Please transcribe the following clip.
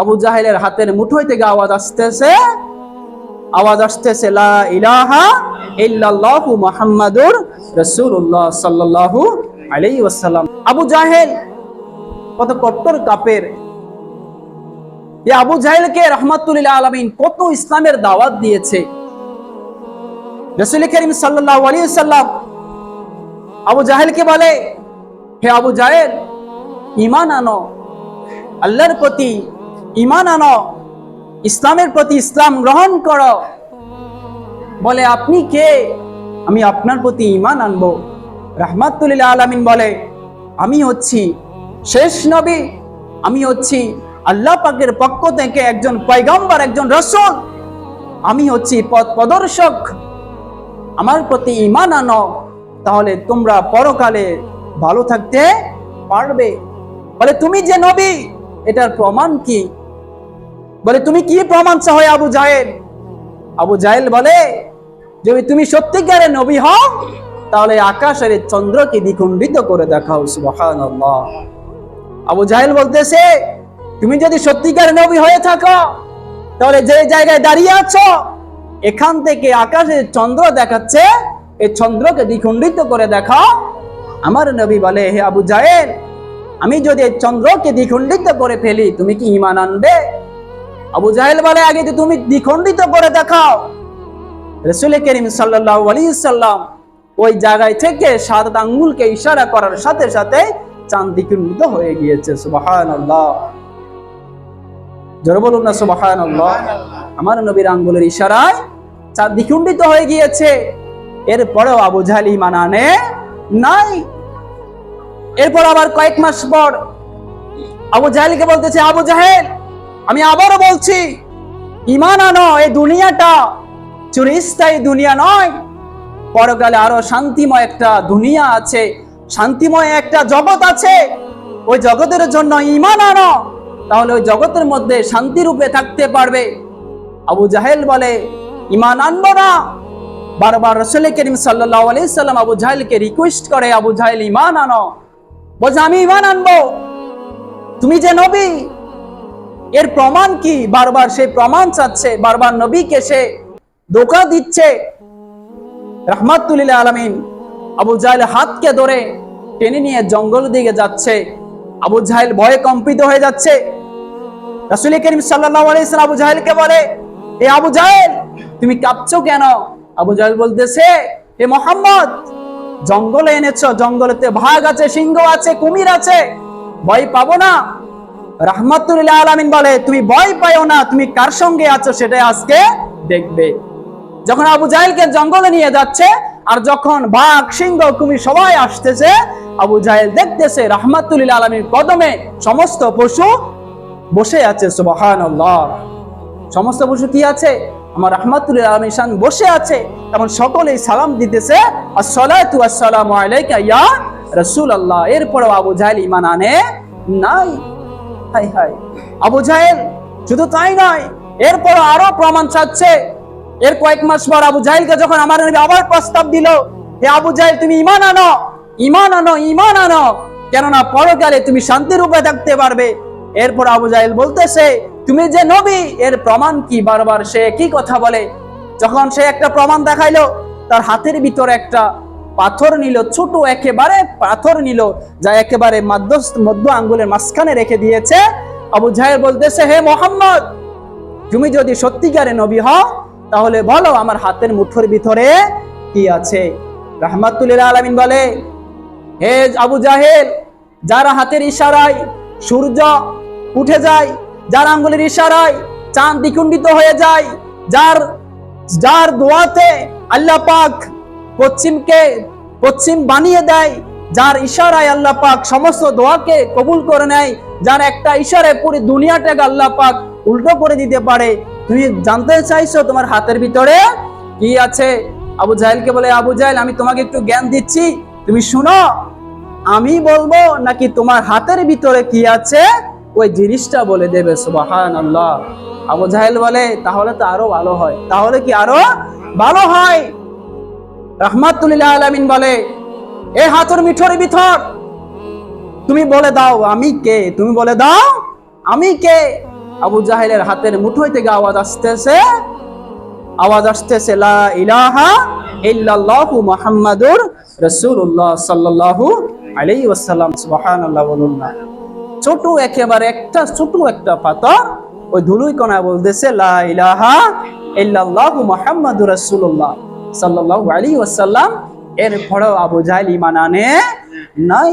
আবু জাহেলের হাতের মুঠোয় থেকে আওয়াজ আসতেছে। আওয়াজ আসতেছে, লা ইলাহা মুহাম্মাদুর রাসূলুল্লাহ সাল্লাল্লাহু আলাইহি ওয়াসাল্লাম। আবু জাহেল, কত কট্টর কাপের। এই আবু জাহেলকে আলামিন কত ইসলামের দাওয়াত দিয়েছে। রসুল করিম সাল্লাল্লাহু আলাইহি আবু জাহেলকে বলে, হে আবু জাহেল, ঈমান আনো, আল্লাহর প্রতি ঈমান আনো, ইসলামের প্রতি ইসলাম গ্রহণ করো। বলে, আপনি কে? আমি আপনার প্রতি ইমান আনব। রাহমাতুল্লাহ আলামিন বলে, আমি হচ্ছি শেষ নবী। আমি হচ্ছি আল্লাহ পাকের পক্ষ থেকে একজন পয়গম্বর, একজন রসুল। আমি হচ্ছি পথ প্রদর্শক। আমার প্রতি ইমান আনো, তাহলে তোমরা পরকালে ভালো থাকতে পারবে। বলে, তুমি যে নবী, এটার প্রমাণ কি? বলে, তুমি কি প্রমাণ চাও আবু জাহেল? আবু জাহেল বলে, যদি তুমি সত্যিকারে নবী হও, তাহলে আকাশের চন্দ্রকে দ্বিখণ্ডিত করে দেখাও আবু জাহেল বলতেছে, তুমি যদি সত্যিকারের নবী হয়ে থাকো, তাহলে যে জায়গায় দাঁড়িয়ে আছো, এখান থেকে আকাশে চন্দ্র দেখাচ্ছে এই চন্দ্রকে দ্বিখণ্ডিত করে দেখাও। আমার নবী বলে, হে আবু জাহেল, আমি যদি এই চন্দ্রকে দ্বিখণ্ডিত করে ফেলি, তুমি কি ইমান আনবে? আবু জাহেল বলে আগে তো তুমি দ্বিখণ্ডিত করে দেখাও। রসুল করিম আলাইহি সাল্লাম ওই জায়গায় থেকে সাত আঙ্গুলকে ইশারা করার সাথে সাথে চাঁদ হয়ে গিয়েছে। সুবহানাল্লাহ। জোরে বলুন না, সুবহানাল্লাহ। আমার নবীর আঙ্গুলের ইশারায় চাঁদ হয়ে গিয়েছে। এরপরেও আবু জাহেল ঈমান আনে নাই। এরপর আবার কয়েক মাস পর আবু জাহেলকে বলতেছে, আবু জাহেল আমি আবারও বলছি ইমান আনো এই দুনিয়াটা। চিরস্থায়ী দুনিয়া নয়, পরকালে আরও শান্তিময় একটা দুনিয়া আছে। শান্তিময় একটা জগৎ আছে। ওই জগতের জন্য ইমান আনো, তাহলে ওই জগতের মধ্যে শান্তি রূপে থাকতে পারবে। আবু জাহেল বলে ইমান আনব না। বারবার রসুল করিম সাল্লাহ আলি সাল্লাম আবু জাহেলকে রিকোয়েস্ট করে, আবু জাহেল ইমান আনো। বলছে, আমি ইমান আনব। তুমি যে নবী এর প্রমাণ কি? বারবার সে প্রমাণ চাচ্ছে, বারবার নবীকে সে ধোকা দিচ্ছে। রহমাতুল্লাহ আলমিন আবু জাহেল হাতকে ধরে টেনে নিয়ে জঙ্গল দিকে যাচ্ছে। আবু জাহেল ভয়ে কম্পিত হয়ে যাচ্ছে। রাসুল করিম সাল্লাহ আলাইসালাম আবু জাহেলকে বলে, এ আবু জাহেল, তুমি কাঁপছো কেন? আবু জাহেল বলতেছে, হে মোহাম্মদ, জঙ্গলে এনেছো, জঙ্গলেতে ভাগ আছে, সিংহ আছে, কুমির আছে, ভয় পাবো না। রাহমাতুল্লাহ আলামিন বলে, তুমি ভয় পাইও না, তুমি কার সঙ্গে আছো সেটাই আজকে দেখবে। যখন আবু জাহেলকে জঙ্গলে নিয়ে যাচ্ছে, আর যখন বাঘ, সিংহ, কুমির সবাই আসতেছে, আবু জাহেল দেখতেছে রাহমাতুল্লাহ আলামিন কদমে সমস্ত পশু বসে আছে, সুবহানাল্লাহ। সমস্ত পশু কি আছে? আমার রাহমাতুল্লাহ আলামিন শান বসে আছে, তখন সকলেই সালাম দিতেছে, আসসালাতু আসসালামু আলাইকা ইয়া রাসূলুল্লাহ। এরপর আবু জাহেল ঈমান আনে নাই। High high. আবু জাহেল, শুধু তাই নয় এরপর আরও প্রমাণ চাচ্ছে। এর কয়েক মাস পর আবু জাহেলকে যখন আমার নবী আবার প্রস্তাব দিল, হে আবু জাহেল, তুমি ঈমান আনো ঈমান আনো ঈমান আনো, কেননা পরকালে তুমি শান্তি রূপে থাকতে পারবে। এরপর আবু জাহেল বলতেছে, তুমি যে নবী, এর প্রমাণ কি? বারবার সে কি কথা বলে। যখন সে একটা প্রমাণ দেখাইলো, তার হাতের ভিতরে একটা পাথর নিল, ছোট একেবারে পাথর নিল, যা একেবারে মধ্য মধ্য আঙ্গুলের মাঝখানে রেখে দিয়েছে। আবু জাহেল বলতেছে, হে মোহাম্মদ, তুমি যদি সত্যিকারে নবী হও, তাহলে বলো আমার হাতের মুঠোর ভিতরে কি আছে? রাহমাতুল্লাহ আলামিন বলে, হে আবু জাহেল, যার হাতের ইশারায় সূর্য উঠে যায়, যার আঙ্গুলের ইশারায় চাঁদ দ্বিখণ্ডিত হয়ে যায়, যার যার দোয়াতে আল্লাহ পাক পশ্চিমকে পশ্চিম বানিয়ে দেয়, যার ইশারায় আল্লাহ পাক সমস্ত দোয়াকে কবুল করে নেয়, যার একটা ইশারায় পুরো দুনিয়াটাকে আল্লাহ পাক উল্টো করে দিতে পারে। তুমি জানতে চাইছো তোমার হাতের ভিতরে কি আছে? আবু জাহেলকে বলে, আবু জাহেল, আমি তোমাকে একটু জ্ঞান দিচ্ছি। তুমি শুনো, আমি বলব নাকি তোমার হাতের ভিতরে কি আছে? ওই জিনিসটা বলে দেবে সুবাহান আল্লাহ আবু জাহেল বলে, তাহলে তো আরও ভালো হয়। তাহলে কি আরও ভালো হয়? রহমাতুল্লাহ আলামিন বলে, এ হাতুর মিঠর ভিতর তুমি বলে দাও আমি কে? তুমি বলে দাও আমি কে? আবু জাহেলের হাতের মুঠোয় থেকে আওয়াজ আসতেছে আওয়াজ আসতেছে, লা ইলাহা ইল্লাল্লাহু মুহাম্মাদুর রাসূলুল্লাহ সাল্লাল্লাহু আলাইহি ওয়াসাল্লাম, সুবহানাল্লাহ বলুন না। ছোট একেবারে একটা, ছোট একটা পাথর ওই ধুলুই কণা বলতেছে, লা ইলাহা ইল্লাল্লাহু মুহাম্মাদুর রাসূলুল্লাহ। সাল্লাল্লাহু আলাইহি ওয়াসাল্লাম এরপরেও আবু জাহেল ইমান আনে নাই।